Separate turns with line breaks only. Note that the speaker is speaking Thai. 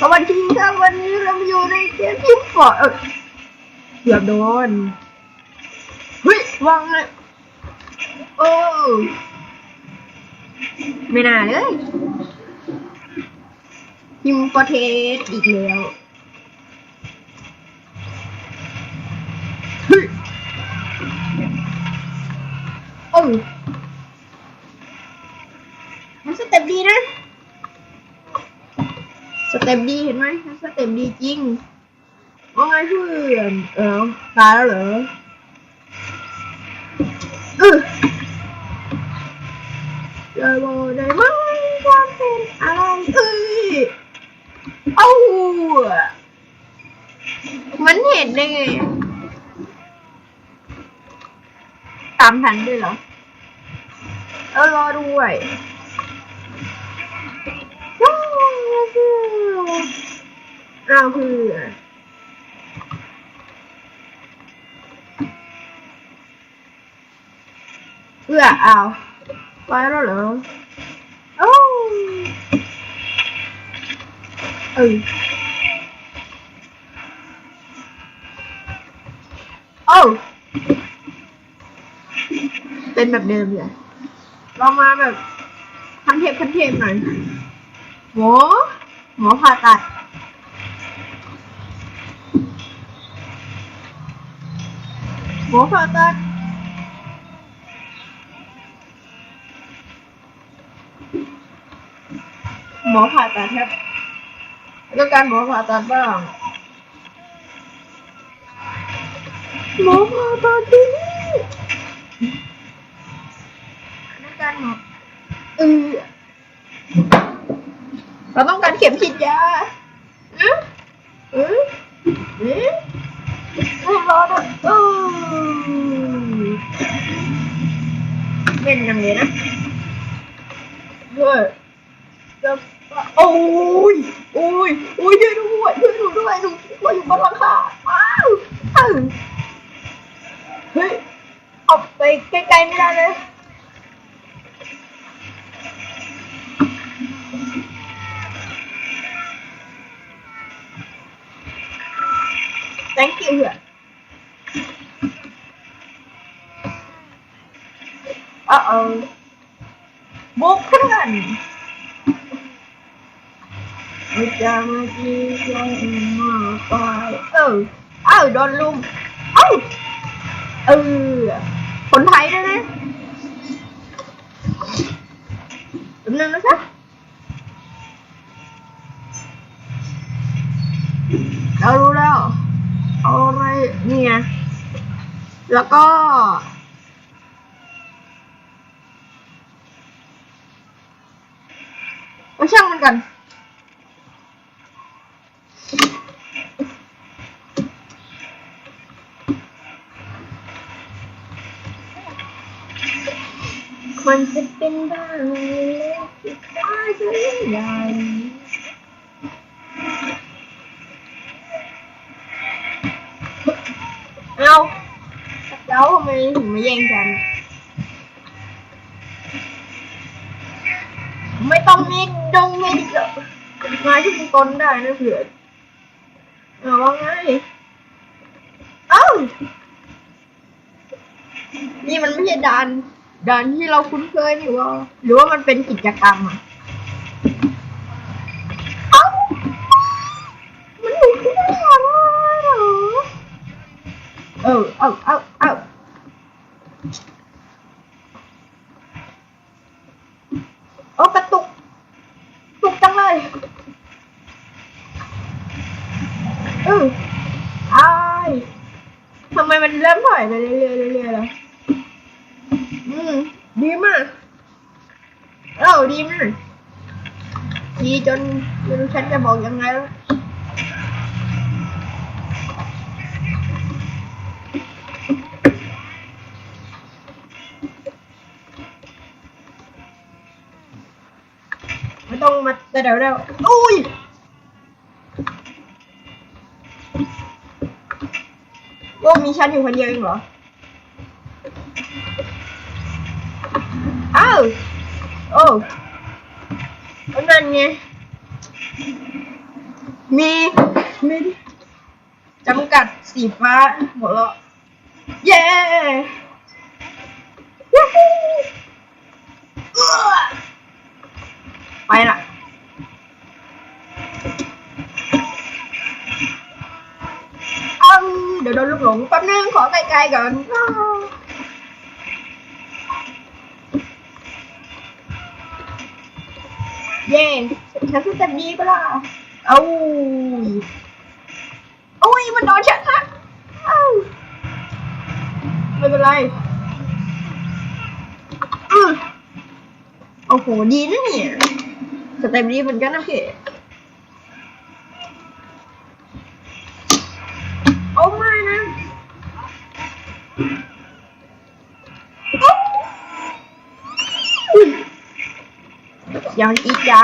สวัสดีครับวันนี้เราอยู่ในเกมที่ฟอร์ดเอเกือบโดนเฮ้ยวางเลยโอ้ไม่น่าเลยยิมปรเทสอีกแล้วเฮ้ยโอ้ยมันสเต็ปดีนะ ส เต็ปดีเห็นไหมสเต็ปดีจริงว่าไงเพื่อนเออตายแล้วเหรอเออจะบอกได้ไหมคว่าเป็นอะไรเอ้ยเอ้ามันเห็นได้ไงตามทันด้วยเหรอเออรอด้วย เอนเราคือเพื่อเอาไปแล้วเหรอโอ้เออโอ้เป็นแบบเดิมเลยเรามาแบบคันเทปคันเทปหน่อย หมอหมอผ่าตัดหมอผ่าตัดหมอผ่าตัดครับแล้วการหมอผ่าตัดบ้าง หมอผ่าตัดที่นี่แล้วการหมอเออเราต้องการเข็มฉีดยาเออเออ เออไม่รอนะเออเป็นยังไงนะเฮ้ยจะโอ้ยโอ้ยโอ้ยช่วยด้วยช่วยหนูด้วยหนูกลัวอยู่บนหลังคาว้าวเฮ้ยเอาไปไกลๆไม่ได้เลย เพื่อนอะเออบุกเพื่อนไม่จะมาจียังมาไปเอออ้าวโดนลุมเอ้าเออคนไทยด้วยนะจำนึงนะครับเรารู้แล้ว นี่ไง แล้วก็ก็ช่างมันกันมันจะเป็นบ้างเล็กที่ร้ายจะใหญ่ เอาแล้วทำไมถึงมาแย่งกัน ไม่ต้องมีดงมีดิมาที่มึงต้นได้นะเผื่อเอาว่าไงเอ้านี่มันไม่ใช่ด่านด่านที่เราคุ้นเคยนี่ว่า หรือว่ามันเป็นกิจกรรมอะ เออเอาเอาเอาโอ้กระตุกตุกจังเลยเออไอ้ายทำไมมันเริ่มถอยไปเรื่อยๆเรื่อยๆแล้วอืมดีมากเอ้าดีมากดีจนไม่รู้ฉันจะบอกยังไงแล้ว ต้องมาแต่เดี๋ยวเดี๋ยวอุ้ยโลกมีฉันอยู่คนเดียวเองเหรอ อ้าว โอ้นั่นไง มี มีจำกัดสีฟ้าหมดแล้ว เย้วู้ฮู้เอื้อ ไปละเอาเดี๋ยวโดนลูกหลงแป๊บนึงขอไกลๆก่อนเย้ฉันสเต็ปนี้ก็ล่ะเอาโอ้ยมันโดนฉันนะเอาไม่เป็นไรอือโอ้โห ดีนะเนี่ย สเต็มนี้เหมือนกันนะพี่โอ้ไม่นะโอ้ยังอีกอย่าง